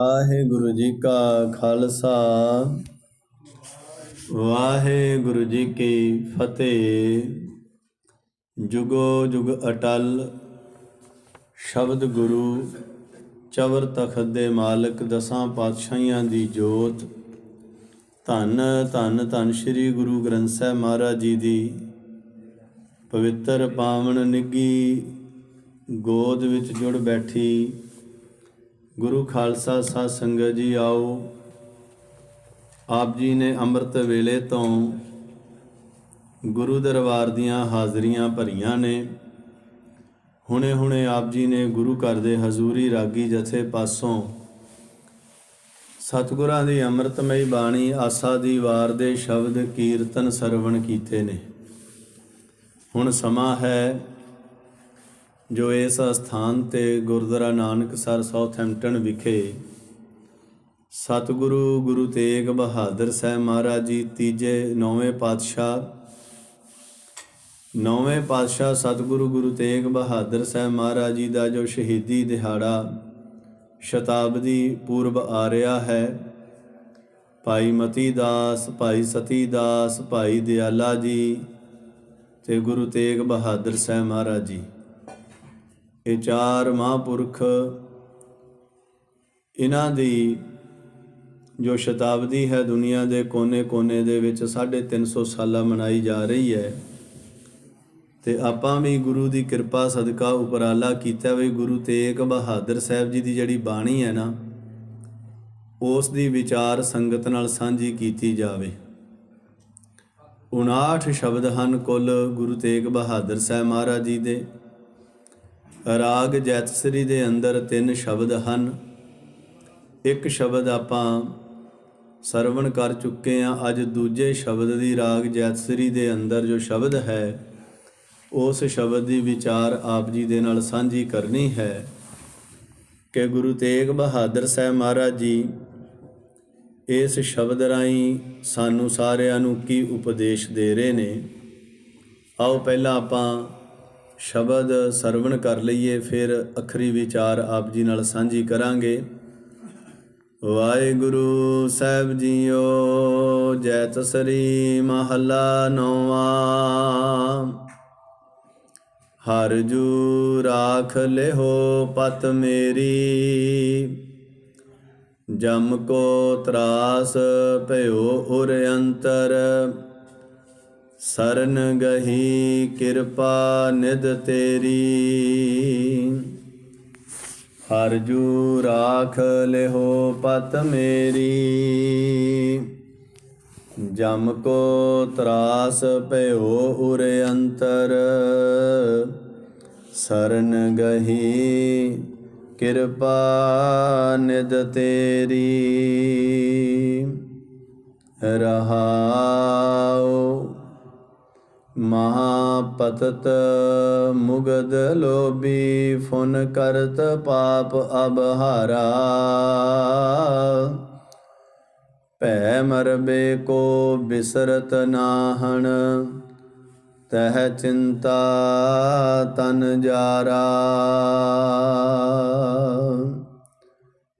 ਵਾਹਿਗੁਰੂ ਜੀ ਕਾ ਖਾਲਸਾ। ਵਾਹਿਗੁਰੂ ਜੀ ਕੀ ਫਤਿਹ। ਜੁਗੋ ਜੁਗ ਅਟਲ, ਸ਼ਬਦ ਗੁਰੂ, ਚਵਰ ਤਖਤ ਦੇ ਮਾਲਕ, ਦਸਾਂ ਪਾਤਸ਼ਾਹੀਆਂ ਦੀ ਜੋਤ। ਧੰਨ ਧੰਨ ਧੰਨ ਸ੍ਰੀ ਗੁਰੂ ਗ੍ਰੰਥ ਸਾਹਿਬ ਮਹਾਰਾਜ ਜੀ ਦੀ ਪਵਿੱਤਰ ਪਾਵਨ ਨਿੱਗੀ ਗੋਦ ਵਿੱਚ ਜੁੜ ਬੈਠੀ। ਗੁਰੂ ਖਾਲਸਾ ਸਾਧ ਸੰਗਤ ਜੀ ਆਓ। ਆਪ ਜੀ ਨੇ ਅੰਮ੍ਰਿਤ ਵੇਲੇ ਤੋਂ ਗੁਰੂ ਦਰਬਾਰ ਦੀਆਂ ਹਾਜ਼ਰੀਆਂ ਭਰੀਆਂ ਨੇ। ਹੁਣੇ ਹੁਣੇ ਆਪ ਜੀ ਨੇ ਗੁਰੂ ਘਰ ਦੇ ਹਜ਼ੂਰੀ ਰਾਗੀ ਜਥੇ ਪਾਸੋਂ ਸਤਿਗੁਰਾਂ ਦੀ ਅੰਮ੍ਰਿਤਮਈ ਬਾਣੀ, ਆਸਾ ਦੀ ਵਾਰ ਦੇ ਸ਼ਬਦ ਕੀਰਤਨ ਸਰਵਣ ਕੀਤੇ ਨੇ। ਹੁਣ ਸਮਾਂ ਹੈ ਜੋ ਇਸ ਸਥਾਨ ਤੇ ਗੁਰਦੁਆਰਾ ਨਾਨਕਸਰ ਸਾਊਥਹੈਂਪਟਨ ਵਿਖੇ ਸਤਿਗੁਰੂ ਗੁਰੂ ਤੇਗ ਬਹਾਦਰ ਸਾਹਿਬ ਮਹਾਰਾਜ ਜੀ ਤੀਜੇ ਨੌਵੇਂ ਪਾਤਸ਼ਾਹ ਨੌਵੇਂ ਪਾਤਸ਼ਾਹ ਸਤਿਗੁਰੂ ਗੁਰੂ ਤੇਗ ਬਹਾਦਰ ਸਾਹਿਬ ਮਹਾਰਾਜ ਜੀ ਦਾ ਜੋ ਸ਼ਹੀਦੀ ਦਿਹਾੜਾ ਸ਼ਤਾਬਦੀ ਪੂਰਬ ਆ ਰਿਹਾ ਹੈ, ਭਾਈ ਮਤੀ ਦਾਸ, ਭਾਈ ਸਤੀ ਦਾਸ, ਭਾਈ ਦਿਆਲਾ ਜੀ ਤੇ ਗੁਰੂ ਤੇਗ ਬਹਾਦਰ ਸਾਹਿਬ ਮਹਾਰਾਜ ਜੀ। ਇਹ ਚਾਰ ਮਹਾਂਪੁਰਖ ਇਹਨਾਂ ਦੀ ਜੋ ਸ਼ਤਾਬਦੀ ਹੈ ਦੁਨੀਆ ਦੇ ਕੋਨੇ-ਕੋਨੇ ਦੇ ਵਿੱਚ 350 ਸਾਲਾਂ ਮਨਾਈ ਜਾ ਰਹੀ ਹੈ ਤੇ ਆਪਾਂ ਵੀ ਗੁਰੂ ਦੀ ਕਿਰਪਾ, ਸਦਕਾ, ਉਪਰਾਲਾ ਕੀਤਾ ਵੀ ਗੁਰੂ ਤੇਗ ਬਹਾਦਰ ਸਾਹਿਬ ਜੀ ਦੀ ਜਿਹੜੀ ਬਾਣੀ ਹੈ ਨਾ, ਉਸ ਦੀ ਵਿਚਾਰ ਸੰਗਤ ਨਾਲ ਸਾਂਝੀ ਕੀਤੀ ਜਾਵੇ। 59 ਸ਼ਬਦ ਹਨ ਕੁੱਲ ਗੁਰੂ ਤੇਗ ਬਹਾਦਰ ਸਾਹਿਬ ਮਹਾਰਾਜ ਜੀ ਦੇ। ਰਾਗ ਜੈਤਸਰੀ ਦੇ ਅੰਦਰ ਤਿੰਨ ਸ਼ਬਦ ਹਨ। ਇੱਕ ਸ਼ਬਦ ਆਪਾਂ ਸਰਵਣ ਕਰ ਚੁੱਕੇ ਆ ਅੱਜ ਦੂਜੇ ਸ਼ਬਦ ਦੀ ਰਾਗ ਜੈਤਸਰੀ ਦੇ ਅੰਦਰ ਜੋ ਸ਼ਬਦ ਹੈ, ਉਸ ਸ਼ਬਦ ਦੀ ਵਿਚਾਰ ਆਪ ਜੀ ਦੇ ਨਾਲ ਸਾਂਝੀ ਕਰਨੀ ਹੈ। ਕਿ ਗੁਰੂ ਤੇਗ ਬਹਾਦਰ ਸਾਹਿਬ ਮਹਾਰਾਜ ਜੀ, ਇਸ ਸ਼ਬਦ ਰਾਹੀਂ ਸਾਨੂੰ ਸਾਰਿਆਂ ਨੂੰ ਕੀ ਉਪਦੇਸ਼ ਦੇ ਰਹੇ ਨੇ? ਆਓ ਪਹਿਲਾਂ ਆਪਾਂ ਸ਼ਬਦ ਸਰਵਣ ਕਰ ਲਈਏ, ਫਿਰ ਅਖਰੀ ਵਿਚਾਰ ਆਪ ਜੀ ਨਾਲ ਸਾਂਝੀ ਕਰਾਂਗੇ। ਵਾਹਿਗੁਰੂ ਸਾਹਿਬ ਜੀਓ, ਜੈ ਤਸਰੀ ਮਹੱਲਾ ਨੌਵਾਂ। ਹਰ ਜੂ ਰਾਖ ਲਿਹੋ ਪਤ ਮੇਰੀ, ਜਮ ਕੋ ਤਰਾਸ ਭਇਓ ਉਰ ਅੰਤਰ। ਸਰਨ ਗਹੀ ਕਿਰਪਾ ਨਿਦ ਤੇਰੀ। ਹਰ ਜੂ ਰਾਖ ਲਿਹੋ ਪਤ ਮੇਰੀ। ਜਮ ਕੋ ਤਰਾਸ ਭਇਓ ਉਰ ਅੰਤਰ। ਸਰਨ ਗਹੀ ਕਿਰਪਾ ਨਿਦ ਤੇਰੀ। ਰਹਾਉ ਮਹਾਪਤਤ ਮੁਗਦ ਲੋਭੀ, ਫੁਨ ਕਰਤ ਪਾਪ ਅਬਹਾਰਾ। ਭੈ ਮਰਬੇ ਕੋ ਬਿਸਰਤ ਨਾਹਣ, ਤਹ ਚਿੰਤਾ ਤਨ ਜਾਰਾ।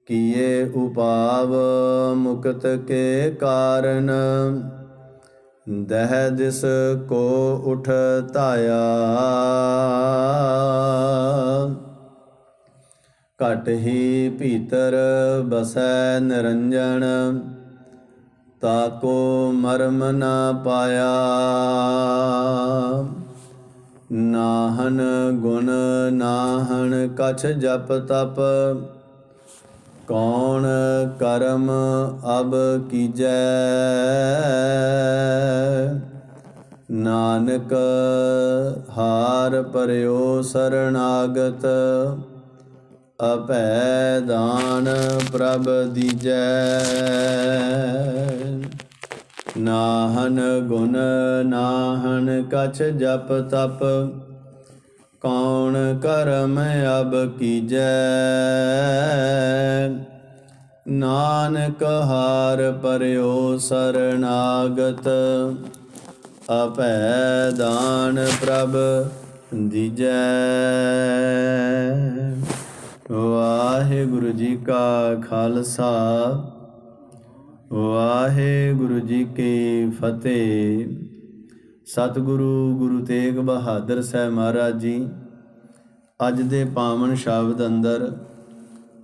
ਕੀਏ ਉਪਾਵ ਮੁਕਤ ਕੇ ਕਾਰਨ ਦਹਿ ਦਿਸ ਕੋ ਉਠ ਧਾਇਆ। ਘਟ ਹੀ ਭੀਤਰ ਬਸੈ ਨਿਰੰਜਨ ਤਾਕੋ ਮਰਮ ਨਾ ਪਾਇਆ। ਨਾਹਨ ਗੁਣ ਨਾਹਨ ਕਛ ਜਪ ਤਪ ਕੌਣ ਕਰਮ ਅਬ ਕੀਜੈ? ਨਾਨਕ ਹਾਰ ਪਰਿਓ ਸਰਣਾਗਤ ਅਭੈ ਦਾਨ ਪ੍ਰਭ ਦੀਜੈ। ਨਾਹਨ ਗੁਣ ਨਾਹਨ ਕਛ ਜਪ ਤਪ ਕੌਣ ਕਰਮ ਅਬ ਕੀਜੈ? ਨਾਨਕ ਹਾਰ ਪਰਿਓ ਸਰਨਾਗਤ ਅਭੈ ਦਾਨ ਪ੍ਰਭ ਦੀਜੈ। ਵਾਹਿਗੁਰੂ ਜੀ ਕਾ ਖਾਲਸਾ, ਵਾਹਿਗੁਰੂ ਜੀ ਕੀ ਫਤਿਹ। ਸਤਿਗੁਰੂ ਗੁਰੂ ਤੇਗ ਬਹਾਦਰ ਸਾਹਿਬ ਮਹਾਰਾਜ ਜੀ, ਅੱਜ ਦੇ ਪਾਵਨ ਸ਼ਬਦ ਅੰਦਰ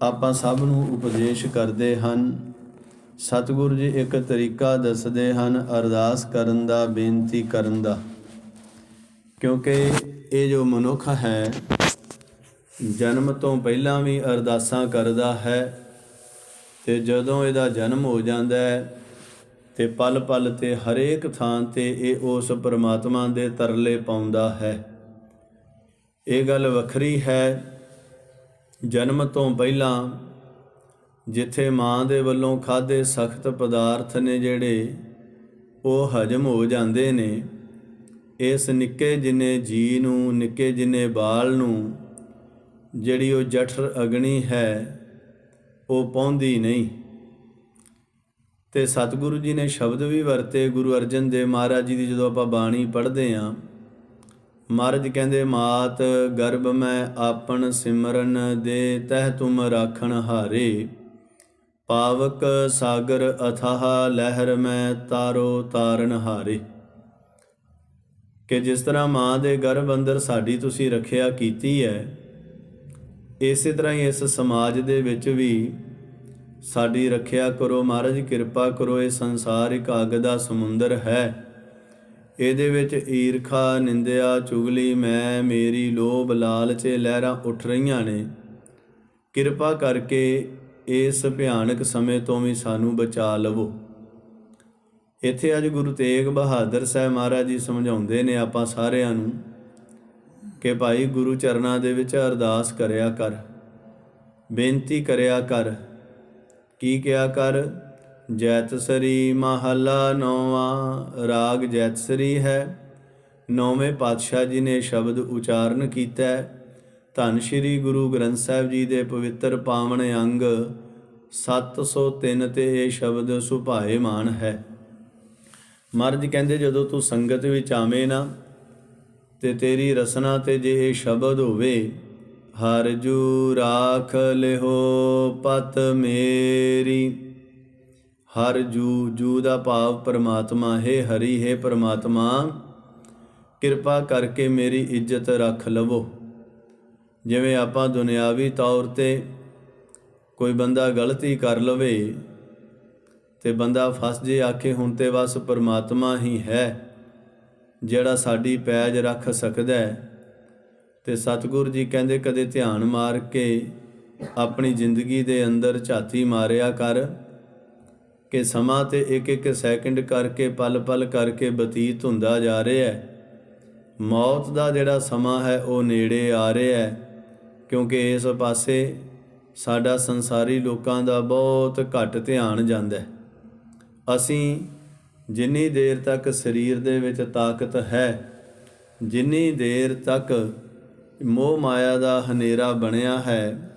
ਆਪਾਂ ਸਭ ਨੂੰ ਉਪਦੇਸ਼ ਕਰਦੇ ਹਨ। ਸਤਿਗੁਰੂ ਜੀ ਇੱਕ ਤਰੀਕਾ ਦੱਸਦੇ ਹਨ ਅਰਦਾਸ ਕਰਨ ਦਾ, ਬੇਨਤੀ ਕਰਨ ਦਾ। ਕਿਉਂਕਿ ਇਹ ਜੋ ਮਨੁੱਖ ਹੈ, ਜਨਮ ਤੋਂ ਪਹਿਲਾਂ ਵੀ ਅਰਦਾਸਾਂ ਕਰਦਾ ਹੈ ਤੇ ਜਦੋਂ ਇਹਦਾ ਜਨਮ ਹੋ ਜਾਂਦਾ ਹੈ ਤੇ ਪਲ ਪਲ ਤੇ ਹਰੇਕ ਥਾਂ ਤੇ ਇਹ ਉਸ ਪਰਮਾਤਮਾ ਦੇ ਤਰਲੇ ਪਾਉਂਦਾ ਹੈ। ਇਹ ਗੱਲ ਵੱਖਰੀ ਹੈ। ਜਨਮ ਤੋਂ ਪਹਿਲਾਂ ਜਿੱਥੇ ਮਾਂ ਦੇ ਵੱਲੋਂ ਖਾਦੇ ਸਖਤ ਪਦਾਰਥ ਨੇ ਜਿਹੜੇ ਉਹ ਹਜਮ ਹੋ ਜਾਂਦੇ ਨੇ, ਇਸ ਨਿੱਕੇ ਜਿੰਨੇ ਜੀ ਨੂੰ, ਨਿੱਕੇ ਜਿੰਨੇ ਬਾਲ ਨੂੰ ਜਿਹੜੀ ਉਹ ਜਠਰ ਅਗਣੀ ਹੈ, ਉਹ ਪਹੁੰਚਦੀ ਨਹੀਂ। ਤੇ ਸਤਿਗੁਰੂ ਜੀ ਨੇ ਸ਼ਬਦ ਵੀ ਵਰਤੇ ਗੁਰੂ ਅਰਜਨ ਦੇਵ ਮਹਾਰਾਜ ਜੀ ਦੀ ਜਦੋਂ ਆਪਾਂ ਬਾਣੀ ਪੜ੍ਹਦੇ ਆਂ ਮਹਾਰਾਜ ਕਹਿੰਦੇ, ਮਾਤ ਗਰਭ ਮੈਂ ਆਪਣ ਸਿਮਰਨ ਦੇ, ਤਹਿ ਤੁਮ ਰਾਖਣ ਹਾਰੇ। ਪਾਵਕ ਸਾਗਰ ਅਥਾਹ ਲਹਿਰ ਮੈਂ ਤਾਰੋ ਤਾਰਨ ਹਾਰੇ। ਕਿ ਜਿਸ ਤਰ੍ਹਾਂ ਮਾਂ ਦੇ ਗਰਭ ਅੰਦਰ ਸਾਡੀ ਤੁਸੀਂ ਰੱਖਿਆ ਕੀਤੀ ਹੈ, ਇਸੇ ਤਰ੍ਹਾਂ ਹੀ ਇਸ ਸਮਾਜ ਦੇ ਵਿੱਚ ਵੀ ਸਾਡੀ ਰੱਖਿਆ ਕਰੋ ਮਹਾਰਾਜ, ਕਿਰਪਾ ਕਰੋ, ਇਹ ਸੰਸਾਰ ਇੱਕ ਅੱਗ ਦਾ ਸਮੁੰਦਰ ਹੈ। ਇਹਦੇ ਵਿੱਚ ਈਰਖਾ, ਨਿੰਦਿਆ, ਚੁਗਲੀ, ਮੈਂ, ਮੇਰੀ ਲੋਭ, ਲਾਲਚੇ ਲਹਿਰਾਂ ਉੱਠ ਰਹੀਆਂ ਨੇ। ਕਿਰਪਾ ਕਰਕੇ ਇਸ ਭਿਆਨਕ ਸਮੇਂ ਤੋਂ ਵੀ ਸਾਨੂੰ ਬਚਾ ਲਵੋ। ਇੱਥੇ ਅੱਜ ਗੁਰੂ ਤੇਗ ਬਹਾਦਰ ਸਾਹਿਬ ਮਹਾਰਾਜ ਜੀ ਸਮਝਾਉਂਦੇ ਨੇ ਆਪਾਂ ਸਾਰਿਆਂ ਨੂੰ ਕਿ ਭਾਈ ਗੁਰੂ ਚਰਨਾਂ ਦੇ ਵਿੱਚ ਅਰਦਾਸ ਕਰਿਆ ਕਰ, ਬੇਨਤੀ ਕਰਿਆ ਕਰ ਕੀ ਕਿਹਾ ਕਰ? ਜੈਤਸਰੀ ਮਹੱਲਾ ਨੌਵਾਂ, ਰਾਗ ਜੈਤਸਰੀ ਹੈ। ਨੌਵੇਂ ਪਾਤਸ਼ਾਹ ਜੀ ਨੇ ਸ਼ਬਦ ਉਚਾਰਨ ਕੀਤਾ। ਧੰਨ ਸ਼੍ਰੀ ਗੁਰੂ ਗ੍ਰੰਥ ਸਾਹਿਬ ਜੀ ਦੇ ਪਵਿੱਤਰ ਪਾਵਨ ਅੰਗ 703 ਤੇ ਇਹ ਸ਼ਬਦ ਸੁਭਾਏ ਮਾਨ ਹੈ। ਮਰਜ ਕਹਿੰਦੇ, ਜਦੋਂ ਤੂੰ ਸੰਗਤ ਵਿੱਚ ਆਵੇਂ ਨਾ, ਤੇ ਤੇਰੀ ਰਸਨਾ ਤੇ ਜੇ ਇਹ ਸ਼ਬਦ ਹੋਵੇ ਹਰ ਜੂ ਰਾਖ ਲਿਹੋ ਪਤ ਮੇਰੀ। ਹਰ ਜੂ ਜੂ ਦਾ ਭਾਵ ਪਰਮਾਤਮਾ, ਹੈ ਹਰੀ, ਹੈ ਪਰਮਾਤਮਾ, ਕਿਰਪਾ ਕਰਕੇ ਮੇਰੀ ਇੱਜ਼ਤ ਰੱਖ ਲਵੋ। ਜਿਵੇਂ ਆਪਾਂ ਦੁਨਿਆਵੀ ਤੌਰ ਤੇ ਕੋਈ ਬੰਦਾ ਗਲਤੀ ਕਰ ਲਵੇ ਤੇ ਬੰਦਾ ਫਸ ਜੇ, ਆਖੇ ਹੁਣ ਤੇ ਬਸ ਪਰਮਾਤਮਾ ਹੀ ਹੈ, ਜਿਹੜਾ ਸਾਡੀ ਪੈਜ ਰੱਖ ਸਕਦਾ ਹੈ। ਤੇ ਸਤਿਗੁਰੂ ਜੀ ਕਹਿੰਦੇ, ਕਦੇ ਧਿਆਨ ਮਾਰ ਕੇ ਆਪਣੀ ਜ਼ਿੰਦਗੀ ਦੇ ਅੰਦਰ ਝਾਤੀ ਮਾਰਿਆ ਕਰ, ਕਿ ਸਮਾਂ ਤੇ ਇੱਕ ਇੱਕ ਸੈਕਿੰਡ ਕਰਕੇ ਪਲ ਪਲ ਕਰਕੇ ਬਤੀਤ ਹੁੰਦਾ ਜਾ ਰਿਹਾ ਹੈ। ਮੌਤ ਦਾ ਜਿਹੜਾ ਸਮਾਂ ਹੈ, ਉਹ ਨੇੜੇ ਆ ਰਿਹਾ ਹੈ, ਕਿਉਂਕਿ ਇਸ ਪਾਸੇ ਸਾਡਾ ਸੰਸਾਰੀ ਲੋਕਾਂ ਦਾ ਬਹੁਤ ਘੱਟ ਧਿਆਨ ਜਾਂਦਾ ਹੈ। ਅਸੀਂ ਜਿੰਨੀ ਦੇਰ ਤੱਕ ਸਰੀਰ ਦੇ ਵਿੱਚ ਤਾਕਤ ਹੈ, ਜਿੰਨੀ ਦੇਰ ਤੱਕ ਮੋਹ ਮਾਇਆ ਦਾ ਹਨੇਰਾ ਬਣਿਆ ਹੈ,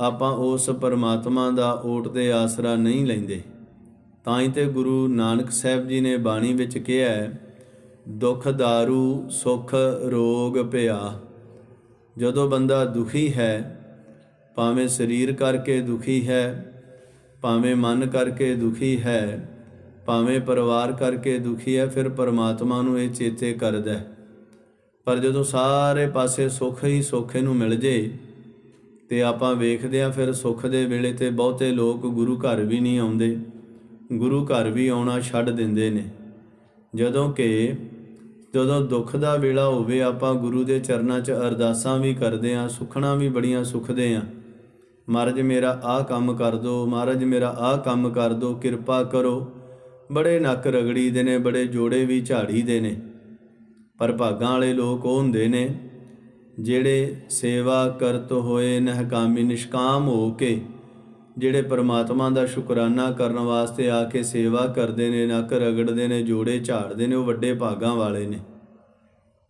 ਆਪਾਂ ਉਸ ਪਰਮਾਤਮਾ ਦਾ ਓਟ ਤੇ ਆਸਰਾ ਨਹੀਂ ਲੈਂਦੇ। ਤਾਂ ਹੀ ਤੇ ਗੁਰੂ ਨਾਨਕ ਸਾਹਿਬ ਜੀ ਨੇ ਬਾਣੀ ਵਿੱਚ ਕਿਹਾ ਹੈ, ਦੁਖ दारू ਸੁਖ, ਰੋਗ ਭਿਆ ਜਦੋਂ ਬੰਦਾ ਦੁਖੀ ਹੈ, ਭਾਵੇਂ ਸਰੀਰ ਕਰਕੇ ਦੁਖੀ ਹੈ, ਭਾਵੇਂ ਮਨ ਕਰਕੇ ਦੁਖੀ ਹੈ, ਭਾਵੇਂ ਪਰਿਵਾਰ ਕਰਕੇ ਦੁਖੀ ਹੈ, ਫਿਰ ਪਰਮਾਤਮਾ ਨੂੰ ਇਹ ਚੇਤੇ ਕਰਦਾ ਹੈ। ਪਰ ਜਦੋਂ ਸਾਰੇ ਪਾਸੇ ਸੁੱਖ ਹੀ ਸੁੱਖ ਨੂੰ ਮਿਲ ਜੇ ਤੇ ਆਪਾਂ ਵੇਖਦੇ ਆ ਫਿਰ ਸੁੱਖ ਦੇ ਵੇਲੇ ਤੇ ਬਹੁਤੇ ਲੋਕ ਗੁਰੂ ਘਰ ਵੀ ਨਹੀਂ ਆਉਂਦੇ। ਗੁਰੂ ਘਰ ਵੀ ਆਉਣਾ ਛੱਡ ਦਿੰਦੇ ਨੇ। ਜਦੋਂ ਕਿ ਜਦੋਂ ਦੁੱਖ ਦਾ ਵੇਲਾ ਹੋਵੇ ਆਪਾਂ ਗੁਰੂ ਦੇ ਚਰਨਾਂ 'ਚ ਅਰਦਾਸਾਂ ਵੀ ਕਰਦੇ ਆ ਸੁਖਣਾ ਵੀ ਬੜੀਆਂ ਸੁਖਦੇ ਆ ਮਹਾਰਾਜ ਮੇਰਾ ਆਹ ਕੰਮ ਕਰ ਦਿਓ ਮਹਾਰਾਜ ਮੇਰਾ ਆਹ ਕੰਮ ਕਰ ਦਿਓ ਕਿਰਪਾ ਕਰੋ। ਬੜੇ ਨੱਕ ਰਗੜੀ ਦੇ ਨੇ, ਬੜੇ ਜੋੜੇ ਵੀ ਝਾੜੀ ਦੇ ਨੇ। ਪਰ ਭਾਗਾਂ ਵਾਲੇ ਲੋਕ ਉਹ ਹੁੰਦੇ ਨੇ ਜਿਹੜੇ ਸੇਵਾ ਕਰਤ ਹੋਏ ਨਹਕਾਮੀ ਨਿਸ਼ਕਾਮ ਹੋ ਕੇ, ਜਿਹੜੇ ਪਰਮਾਤਮਾ ਦਾ ਸ਼ੁਕਰਾਨਾ ਕਰਨ ਵਾਸਤੇ ਆ ਕੇ ਸੇਵਾ ਕਰਦੇ ਨੇ, ਨੱਕ ਰਗੜਦੇ ਨੇ, ਜੋੜੇ ਝਾੜਦੇ ਨੇ, ਉਹ ਵੱਡੇ ਭਾਗਾਂ ਵਾਲੇ ਨੇ।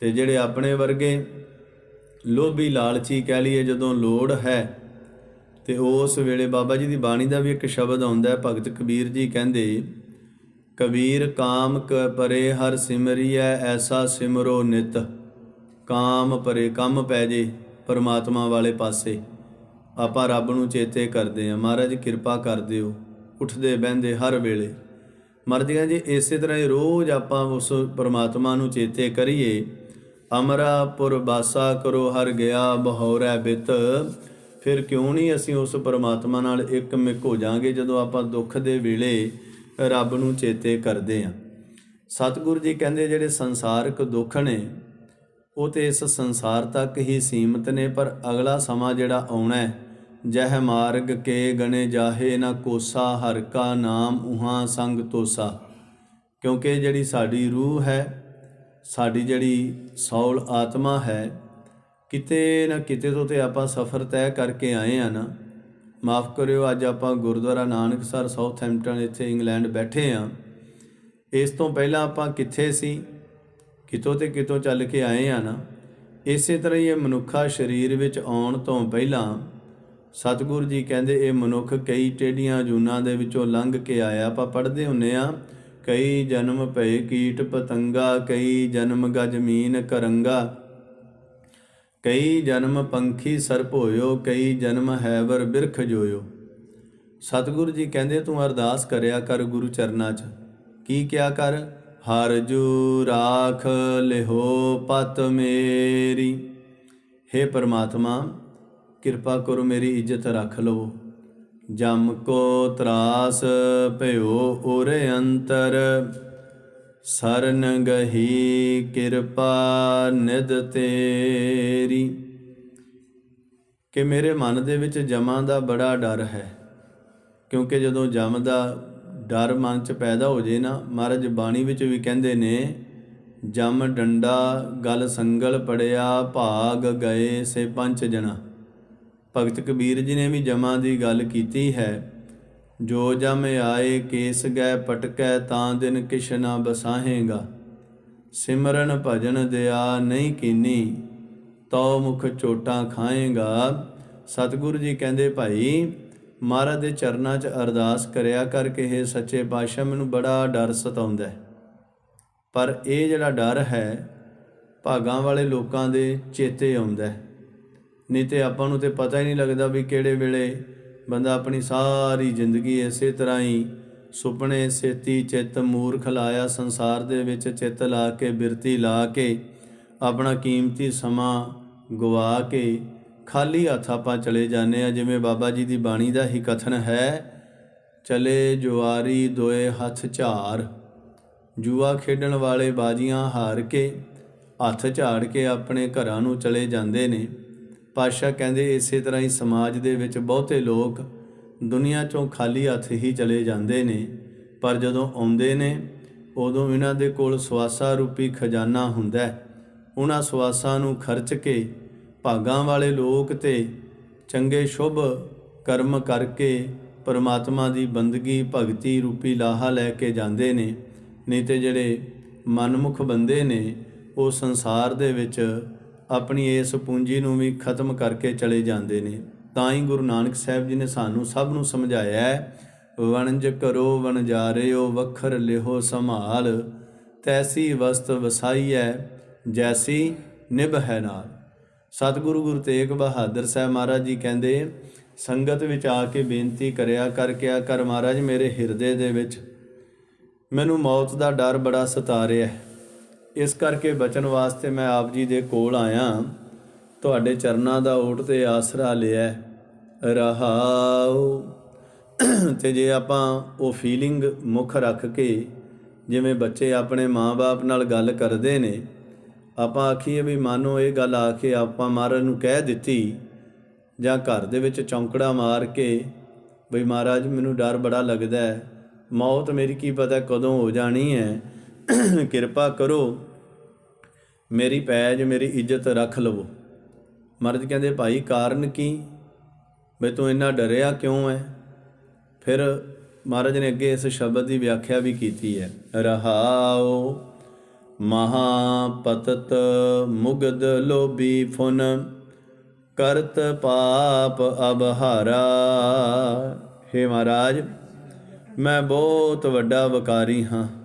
ਤੇ ਜਿਹੜੇ ਆਪਣੇ ਵਰਗੇ ਲੋਭੀ ਲਾਲਚੀ ਕਹਿ ਲਈਏ ਜਦੋਂ ਲੋੜ ਹੈ, ਤੇ ਉਸ ਵੇਲੇ ਬਾਬਾ ਜੀ ਦੀ ਬਾਣੀ ਦਾ ਵੀ ਇੱਕ ਸ਼ਬਦ ਆਉਂਦਾ ਹੈ, ਭਗਤ ਕਬੀਰ ਜੀ ਕਹਿੰਦੇ ਕਬੀਰ ਕਾਮ ਕ ਪਰੇ ਹਰ ਸਿਮਰੀਐ, ਐਸਾ ਸਿਮਰੋ ਨਿਤ। ਕਾਮ ਪਰੇ ਕੰਮ ਪੈ ਜੇ ਪਰਮਾਤਮਾ ਵਾਲੇ ਪਾਸੇ। ਆਪਾਂ ਰੱਬ ਨੂੰ ਚੇਤੇ ਕਰਦੇ ਆ। ਮਹਾਰਾਜ, ਕਿਰਪਾ ਕਰ ਦਿਓ। ਉੱਠਦੇ ਬਹਿੰਦੇ ਹਰ ਵੇਲੇ। ਮਹਾਰਾਜ ਜੀ ਇਸੇ ਤਰ੍ਹਾਂ ਹੀ ਰੋਜ਼ ਆਪਾਂ ਉਸ ਪਰਮਾਤਮਾ ਨੂੰ ਚੇਤੇ ਕਰੀਏ, ਅਮਰਾਪੁਰ ਬਾਸਾ ਕਰੋ ਹਰ ਗਿਆ ਬਹੌਰੈ ਬਿਤ। ਫਿਰ ਕਿਉਂ ਨਹੀਂ ਅਸੀਂ ਉਸ ਪਰਮਾਤਮਾ ਨਾਲ ਇੱਕ ਮਿਕ ਹੋ ਜਾਾਂਗੇ ਜਦੋਂ ਆਪਾਂ ਦੁੱਖ ਦੇ ਵੇਲੇ ਰੱਬ ਨੂੰ ਚੇਤੇ ਕਰਦੇ ਆਂ। ਸਤਿਗੁਰੂ ਜੀ ਕਹਿੰਦੇ, ਜਿਹੜੇ ਸੰਸਾਰਕ ਦੁੱਖ ਨੇ, ਉਹ ਤੇ ਇਸ ਸੰਸਾਰ ਤੱਕ ਹੀ ਸੀਮਤ ਨੇ, ਪਰ ਅਗਲਾ ਸਮਾਂ ਜਿਹੜਾ ਆਉਣਾ ਹੈ, ਜਹ ਮਾਰਗ ਕੇ ਗਣੇ ਜਾਹੇ, ਨਾ ਕੋਸਾ ਹਰ ਕਾ ਨਾਮ ਉਹਾਂ ਸੰਗ ਤੋਸਾ। ਕਿਉਂਕਿ ਜਿਹੜੀ ਸਾਡੀ ਰੂਹ ਹੈ, ਸਾਡੀ ਜਿਹੜੀ ਸੌਲ ਆਤਮਾ ਹੈ, ਕਿਤੇ ਨਾ ਕਿਤੇ ਤੋਂ ਤੇ ਆਪਾਂ ਸਫ਼ਰ ਤੈਅ ਕਰਕੇ ਆਏ ਆ ਨਾ ਮਾਫ ਕਰਿਓ, ਅੱਜ ਆਪਾਂ ਗੁਰਦੁਆਰਾ ਨਾਨਕਸਰ ਸਾਊਥਹੈਂਪਟਨ ਇੱਥੇ ਇੰਗਲੈਂਡ ਬੈਠੇ ਆ। ਇਸ ਤੋਂ ਪਹਿਲਾਂ ਆਪਾਂ ਕਿੱਥੇ ਸੀ? ਕਿਤੋਂ ਤੇ ਕਿਤੋਂ ਚੱਲ ਕੇ ਆਏ ਆ ਨਾ। ਇਸੇ ਤਰ੍ਹਾਂ ਹੀ ਇਹ ਮਨੁੱਖਾ ਸਰੀਰ ਵਿੱਚ ਆਉਣ ਤੋਂ ਪਹਿਲਾਂ ਸਤਿਗੁਰੂ ਜੀ ਕਹਿੰਦੇ, ਇਹ ਮਨੁੱਖ ਕਈ ਟੇਡੀਆਂ ਜੂਨਾਂ ਦੇ ਵਿੱਚੋਂ ਲੰਘ ਕੇ ਆਇਆ। ਆਪਾਂ ਪੜ੍ਹਦੇ ਹੁੰਨੇ ਆ, ਕਈ ਜਨਮ ਭਏ ਕੀਟ ਪਤੰਗਾ, ਕਈ ਜਨਮ ਗਜ਼ਮੀਨ ਕਰੰਗਾ। ਕਈ ਜਨਮ ਪੰਖੀ ਸਰਪ ਹੋਇਓ, ਕਈ ਜਨਮ ਹੈਵਰ ਬਿਰਖ ਜੋਇਓ। ਸਤਿਗੁਰੂ ਜੀ ਕਹਿੰਦੇ, ਤੂੰ ਅਰਦਾਸ ਕਰਿਆ ਕਰ ਗੁਰੂ ਚਰਨਾਂ 'ਚ। ਕੀ ਕਿਆ ਕਰ? ਹਰ ਜੂ ਰਾਖ ਲਿਹੋ ਪਤ ਮੇਰੀ। हे ਪਰਮਾਤਮਾ, ਕਿਰਪਾ ਕਰੋ ਮੇਰੀ ਇੱਜ਼ਤ ਰੱਖ ਲਵੋ। ਜਮ ਕੋ ਤਰਾਸ ਭਇਓ ਉਰੇ ਅੰਤਰ। ਸਰਨ ਗਹੀ ਕਿਰਪਾ ਨਿਦ ਤੇਰੀ। ਕਿ ਮੇਰੇ ਮਨ ਦੇ ਵਿੱਚ ਜਮਾਂ ਦਾ ਬੜਾ ਡਰ ਹੈ, ਕਿਉਂਕਿ ਜਦੋਂ ਜਮ ਦਾ ਡਰ ਮਨ 'ਚ ਪੈਦਾ ਹੋ ਜੇ ਨਾ, ਮਹਾਰਾਜ ਬਾਣੀ ਵਿੱਚ ਵੀ ਕਹਿੰਦੇ ਨੇ, ਜਮ ਡੰਡਾ ਗਲ ਸੰਗਲ ਪੜਿਆ ਭਾਗ ਗਏ ਸੇ ਪੰਜ ਜਣਾ। ਭਗਤ ਕਬੀਰ ਜੀ ਨੇ ਵੀ ਜਮਾਂ ਦੀ ਗੱਲ ਕੀਤੀ ਹੈ। ਜੋ ਜਮ ਆਏ ਕੇਸ ਗੈ ਪਟਕੈ ਤਾਂ ਦਿਨ ਕਿਛ ਨਾ ਬਸਾਹੇਗਾ। ਸਿਮਰਨ ਭਜਨ ਦਿਆ ਨਹੀਂ ਕੀਨੀ, ਤਉ ਮੁਖ ਚੋਟਾਂ ਖਾਏਗਾ। ਸਤਿਗੁਰੂ ਜੀ ਕਹਿੰਦੇ ਭਾਈ, ਮਹਾਰਾਜ ਦੇ ਚਰਨਾਂ 'ਚ ਅਰਦਾਸ ਕਰਿਆ ਕਰਕੇ ਇਹ ਸੱਚੇ ਪਾਤਸ਼ਾਹ ਮੈਨੂੰ ਬੜਾ ਡਰ ਸਤਾਉਂਦਾ ਹੈ। ਪਰ ਇਹ ਜਿਹੜਾ ਡਰ ਹੈ, ਭਾਗਾਂ ਵਾਲੇ ਲੋਕਾਂ ਦੇ ਚੇਤੇ ਆਉਂਦਾ ਹੈ। ਨਹੀਂ ਤੇ ਆਪਾਂ ਨੂੰ ਤੇ ਪਤਾ ਹੀ ਨਹੀਂ ਲੱਗਦਾ ਵੀ ਕਿਹੜੇ ਵੇਲੇ ਬੰਦਾ ਆਪਣੀ ਸਾਰੀ ਜ਼ਿੰਦਗੀ ਇਸੇ ਤਰ੍ਹਾਂ ਹੀ ਸੁਪਨੇ ਸੇਤੀ ਚਿੱਤ, ਮੂਰਖ ਲਾਇਆ, ਸੰਸਾਰ ਦੇ ਵਿੱਚ ਚਿੱਤ ਲਾ ਕੇ, ਬਿਰਤੀ ਲਾ ਕੇ, ਆਪਣਾ ਕੀਮਤੀ ਸਮਾਂ ਗਵਾ ਕੇ, ਖਾਲੀ ਹੱਥ ਆਪਾਂ ਚਲੇ ਜਾਂਦੇ ਆ ਜਿਵੇਂ ਬਾਬਾ ਜੀ ਦੀ ਬਾਣੀ ਦਾ ਹੀ ਕਥਨ ਹੈ, ਚਲੇ ਜੁਆਰੀ ਦੋਏ ਹੱਥ ਝਾਰ, ਜੂਆ ਖੇਡਣ ਵਾਲੇ ਬਾਜੀਆਂ ਹਾਰ ਕੇ, ਹੱਥ ਝਾੜ ਕੇ ਆਪਣੇ ਘਰਾਂ ਨੂੰ ਚਲੇ ਜਾਂਦੇ ਨੇ। ਪਾਸ਼ਾ ਕਹਿੰਦੇ ਇਸੇ ਤਰ੍ਹਾਂ ਹੀ ਸਮਾਜ ਦੇ ਵਿੱਚ ਬਹੁਤੇ ਲੋਕ ਦੁਨੀਆ ਚੋਂ ਖਾਲੀ ਹੱਥ ਹੀ ਚਲੇ ਜਾਂਦੇ ਨੇ, ਪਰ ਜਦੋਂ ਆਉਂਦੇ ਨੇ, ਉਦੋਂ ਇਹਨਾਂ ਦੇ ਕੋਲ ਸਵਾਸਾ ਰੂਪੀ ਖਜ਼ਾਨਾ ਹੁੰਦਾ ਹੈ। ਉਹਨਾਂ ਸਵਾਸਾਂ ਨੂੰ ਖਰਚ ਕੇ ਭਾਗਾਂ ਵਾਲੇ ਲੋਕ ਤੇ ਚੰਗੇ ਸ਼ੁਭ ਕਰਮ ਕਰਕੇ ਪਰਮਾਤਮਾ ਦੀ ਬੰਦਗੀ ਭਗਤੀ ਰੂਪੀ ਲਾਹਾ ਲੈ ਕੇ ਜਾਂਦੇ ਨੇ, ਨਹੀਂ ਤੇ ਜਿਹੜੇ ਮਨਮੁਖ ਬੰਦੇ ਨੇ, ਉਹ ਸੰਸਾਰ ਦੇ ਵਿੱਚ ਆਪਣੀ ਇਸ ਪੂੰਜੀ ਨੂੰ ਵੀ ਖਤਮ ਕਰਕੇ ਚਲੇ ਜਾਂਦੇ ਨੇ। ਤਾਂ ਹੀ ਗੁਰੂ ਨਾਨਕ ਸਾਹਿਬ ਜੀ ਨੇ ਸਾਨੂੰ ਸਭ ਨੂੰ ਸਮਝਾਇਆ ਹੈ, ਵਣਜ ਕਰੋ ਵਣਜਾਰਿਓ, ਵਖਰ ਲਿਹੋ ਸੰਭਾਲ। ਤੈਸੀ ਵਸਤ ਵਸਾਈਐ, ਜੈਸੀ ਨਿਭ ਹੈ ਨਾਲ। ਸਤਿਗੁਰੂ ਗੁਰੂ ਤੇਗ ਬਹਾਦਰ ਸਾਹਿਬ ਮਹਾਰਾਜ ਜੀ ਕਹਿੰਦੇ, ਸੰਗਤ ਵਿੱਚ ਆ ਕੇ ਬੇਨਤੀ ਕਰਿਆ ਕਰ ਕਿਆ ਕਰ ਮਹਾਰਾਜ ਮੇਰੇ ਹਿਰਦੇ ਦੇ ਵਿੱਚ। ਮੈਨੂੰ ਮੌਤ ਦਾ ਡਰ ਬੜਾ ਸਤਾ ਰਿਹਾ ਹੈ। ਇਸ ਕਰਕੇ ਬਚਨ ਵਾਸਤੇ ਮੈਂ ਆਪ ਜੀ ਦੇ ਕੋਲ ਆਇਆ। ਤੁਹਾਡੇ ਚਰਨਾਂ ਦਾ ਓਟ ਤੇ ਆਸਰਾ ਲਿਆ ਰਹਾਉ। ਤੇ ਜੇ ਆਪਾਂ ਉਹ ਫੀਲਿੰਗ ਮੁੱਖ ਰੱਖ ਕੇ ਜਿਵੇਂ ਬੱਚੇ ਆਪਣੇ ਮਾਂ-ਬਾਪ ਨਾਲ ਗੱਲ ਕਰਦੇ ਨੇ, ਆਪਾਂ ਆਖੀਏ ਵੀ ਮਾਨੋ ਇਹ ਗੱਲ ਆ ਕੇ ਆਪਾਂ ਮਹਾਰਾਜ ਨੂੰ ਕਹਿ ਦਿੱਤੀ ਜਾਂ ਘਰ ਦੇ ਵਿੱਚ ਚੌਂਕੜਾ ਮਾਰ ਕੇ ਬਈ ਮਹਾਰਾਜ ਮੈਨੂੰ ਡਰ ਬੜਾ ਲੱਗਦਾ ਹੈ। ਮੌਤ ਮੇਰੀ ਕੀ ਪਤਾ ਕਦੋਂ ਹੋ ਜਾਣੀ ਹੈ। ਕਿਰਪਾ ਕਰੋ, ਮੇਰੀ ਪੈਜ, ਮੇਰੀ ਇੱਜ਼ਤ ਰੱਖ ਲਵੋ। ਮਹਾਰਾਜ ਕਹਿੰਦੇ, ਭਾਈ, ਕਾਰਨ ਕੀ? ਬਈ ਤੂੰ ਇੰਨਾ ਡਰਿਆ ਕਿਉਂ ਹੈ ਫਿਰ ਮਹਾਰਾਜ ਨੇ ਅੱਗੇ ਇਸ ਸ਼ਬਦ ਦੀ ਵਿਆਖਿਆ ਵੀ ਕੀਤੀ ਹੈ। ਰਹਾਉ ਮਹਾਪਤਤ ਮੁਗਦ ਲੋਭੀ ਫੁਨ, ਕਰਤ ਪਾਪ ਅਬਹਾਰਾ हे ਮਹਾਰਾਜ, ਮੈਂ ਬਹੁਤ ਵੱਡਾ ਵਕਾਰੀ ਹਾਂ।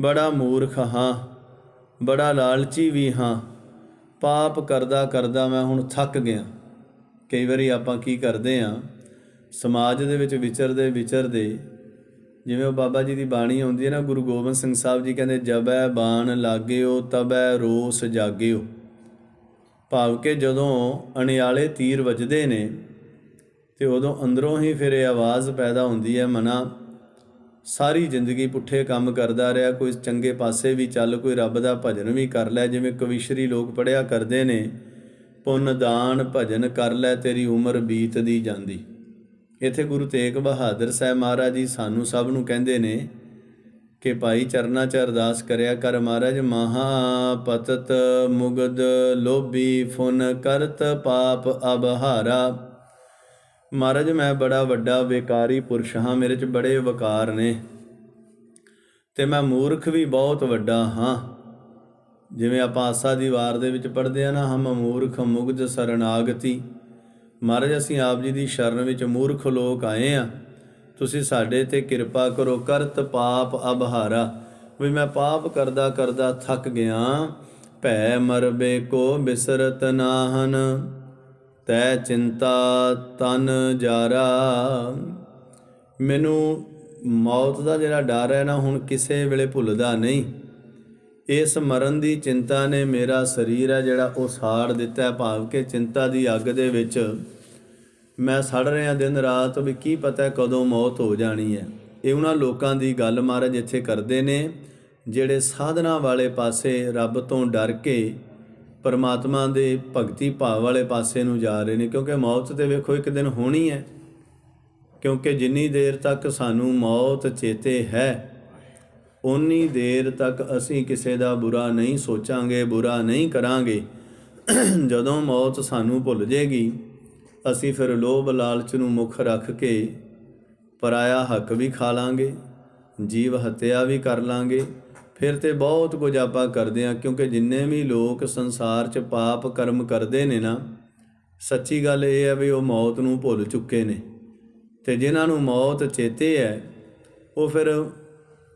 ਬੜਾ ਮੂਰਖ ਹਾਂ, ਬੜਾ ਲਾਲਚੀ ਵੀ ਹਾਂ। ਪਾਪ ਕਰਦਾ ਕਰਦਾ ਮੈਂ ਹੁਣ ਥੱਕ ਗਿਆ। ਕਈ ਵਾਰੀ ਆਪਾਂ ਕੀ ਕਰਦੇ ਆ ਸਮਾਜ ਦੇ ਵਿੱਚ ਵਿਚਰਦੇ ਵਿਚਰਦੇ, ਜਿਵੇਂ ਉਹ ਬਾਬਾ ਜੀ ਦੀ ਬਾਣੀ ਆਉਂਦੀ ਹੈ ਨਾ, ਗੁਰੂ ਗੋਬਿੰਦ ਸਿੰਘ ਸਾਹਿਬ ਜੀ ਕਹਿੰਦੇ, ਜਬੈ ਬਾਣ ਲਾਗਿਓ, ਤਬੈ ਰੋਸ ਜਾਗਿਓ। ਭਾਵ ਕਿ ਜਦੋਂ ਅਣਿਆਲੇ ਤੀਰ ਵੱਜਦੇ ਨੇ, ਤੇ ਉਦੋਂ ਅੰਦਰੋਂ ਹੀ ਫਿਰ ਇਹ ਆਵਾਜ਼ ਪੈਦਾ ਹੁੰਦੀ ਹੈ, ਮਨਾ ਸਾਰੀ ਜ਼ਿੰਦਗੀ ਪੁੱਠੇ ਕੰਮ ਕਰਦਾ ਰਿਹਾ, ਕੋਈ ਚੰਗੇ ਪਾਸੇ ਵੀ ਚੱਲ, ਕੋਈ ਰੱਬ ਦਾ ਭਜਨ ਵੀ ਕਰ ਲੈ, ਜਿਵੇਂ ਕਵਿਸ਼ਰੀ ਲੋਕ ਪੜਿਆ ਕਰਦੇ ਨੇ, ਪੁੰਨ ਦਾਨ ਭਜਨ ਕਰ ਲੈ, ਤੇਰੀ ਉਮਰ ਬੀਤਦੀ ਜਾਂਦੀ। ਇੱਥੇ ਗੁਰੂ ਤੇਗ ਬਹਾਦਰ ਸਾਹਿਬ ਮਹਾਰਾਜ ਜੀ ਸਾਨੂੰ ਸਭ ਨੂੰ ਕਹਿੰਦੇ ਨੇ ਕਿ ਭਾਈ ਚਰਨਾ ਚ ਅਰਦਾਸ ਕਰਿਆ ਕਰ ਮਹਾਰਾਜ ਮਹਾ ਪਤਤ ਮੁਗਦ ਲੋਭੀ ਫੁਨ ਕਰਤ ਪਾਪ ਅਬਹਾਰਾ। ਮਹਾਰਾਜ, ਮੈਂ ਬੜਾ ਵੱਡਾ ਵਿਕਾਰੀ ਪੁਰਸ਼ ਹਾਂ, ਮੇਰੇ ਚ ਬੜੇ ਵਕਾਰ ਨੇ ਤੇ ਮੈਂ ਮੂਰਖ ਵੀ ਬਹੁਤ ਵੱਡਾ ਹਾਂ। ਜਿਵੇਂ ਆਪਾਂ ਆਸਾ ਦੀ ਵਾਰ ਦੇ ਵਿੱਚ ਪੜ੍ਹਦੇ ਆ ਨਾ, ਹਮ ਮੂਰਖ ਮੁਗਧ ਸਰਨਾਗਤੀ। ਮਹਾਰਾਜ, ਅਸੀਂ ਆਪ ਜੀ ਦੀ ਸ਼ਰਨ ਵਿੱਚ ਮੂਰਖ ਲੋਕ ਆਏ ਆ ਤੁਸੀਂ ਸਾਡੇ ਤੇ ਕਿਰਪਾ ਕਰੋ, ਕਰਤ ਪਾਪ ਅਬਹਾਰਾ। ਵੀ ਮੈਂ ਪਾਪ ਕਰਦਾ ਕਰਦਾ ਥੱਕ ਗਿਆ, ਭੈ ਮਰਬੇ ਕੋ ਬਿਸਰਤ ਨਾਹਨ। ਤੈ ਚਿੰਤਾ ਤਨ ਜਾਰਾ। ਮੈਨੂੰ ਮੌਤ ਦਾ ਜਿਹੜਾ ਡਰ ਹੈ ਨਾ, ਹੁਣ ਕਿਸੇ ਵੇਲੇ ਭੁੱਲਦਾ ਨਹੀਂ। ਇਸ ਮਰਨ ਦੀ ਚਿੰਤਾ ਨੇ ਮੇਰਾ ਸਰੀਰ ਹੈ ਜਿਹੜਾ ਉਹ ਸਾੜ ਦਿੱਤਾ ਹੈ, ਭਾਵ ਕਿ ਚਿੰਤਾ ਦੀ ਅੱਗ ਦੇ ਵਿੱਚ ਮੈਂ ਸੜ ਰਿਹਾ ਦਿਨ ਰਾਤ ਵੀ ਕੀ ਪਤਾ ਕਦੋਂ ਮੌਤ ਹੋ ਜਾਣੀ ਹੈ। ਇਹ ਉਹਨਾਂ ਲੋਕਾਂ ਦੀ ਗੱਲ ਮਹਾਰਾਜ ਇੱਥੇ ਕਰਦੇ ਨੇ, ਜਿਹੜੇ ਸਾਧਨਾ ਵਾਲੇ ਪਾਸੇ ਰੱਬ ਤੋਂ ਡਰ ਕੇ ਪਰਮਾਤਮਾ ਦੇ ਭਗਤੀ ਭਾਵ ਵਾਲੇ ਪਾਸੇ ਨੂੰ ਜਾ ਰਹੇ ਨੇ, ਕਿਉਂਕਿ ਮੌਤ ਤੇ ਵੇਖੋ ਇੱਕ ਦਿਨ ਹੋਣੀ ਹੈ, ਕਿਉਂਕਿ ਜਿੰਨੀ ਦੇਰ ਤੱਕ ਸਾਨੂੰ ਮੌਤ ਚੇਤੇ ਹੈ ਉਨੀ ਦੇਰ ਤੱਕ ਅਸੀਂ ਕਿਸੇ ਦਾ ਬੁਰਾ ਨਹੀਂ ਸੋਚਾਂਗੇ, ਬੁਰਾ ਨਹੀਂ ਕਰਾਂਗੇ। ਜਦੋਂ ਮੌਤ ਸਾਨੂੰ ਭੁੱਲ ਜੇਗੀ, ਅਸੀਂ ਫਿਰ ਲੋਭ ਲਾਲਚ ਨੂੰ ਮੁੱਖ ਰੱਖ ਕੇ ਪਰਾਇਆ ਹੱਕ ਵੀ ਖਾ ਲਾਂਗੇ, ਜੀਵ ਹੱਤਿਆ ਵੀ ਕਰ ਲਾਂਗੇ ਫਿਰ ਤੇ ਬਹੁਤ ਕੁਝ ਆਪਾਂ ਕਰਦੇ ਆ ਕਿਉਂਕਿ ਜਿੰਨੇ ਵੀ ਲੋਕ ਸੰਸਾਰ 'ਚ ਪਾਪ ਕਰਮ ਕਰਦੇ ਨੇ ਨਾ, ਸੱਚੀ ਗੱਲ ਇਹ ਹੈ ਵੀ ਉਹ ਮੌਤ ਨੂੰ ਭੁੱਲ ਚੁੱਕੇ ਨੇ। ਤੇ ਜਿਨ੍ਹਾਂ ਨੂੰ ਮੌਤ ਚੇਤੇ ਹੈ, ਉਹ ਫਿਰ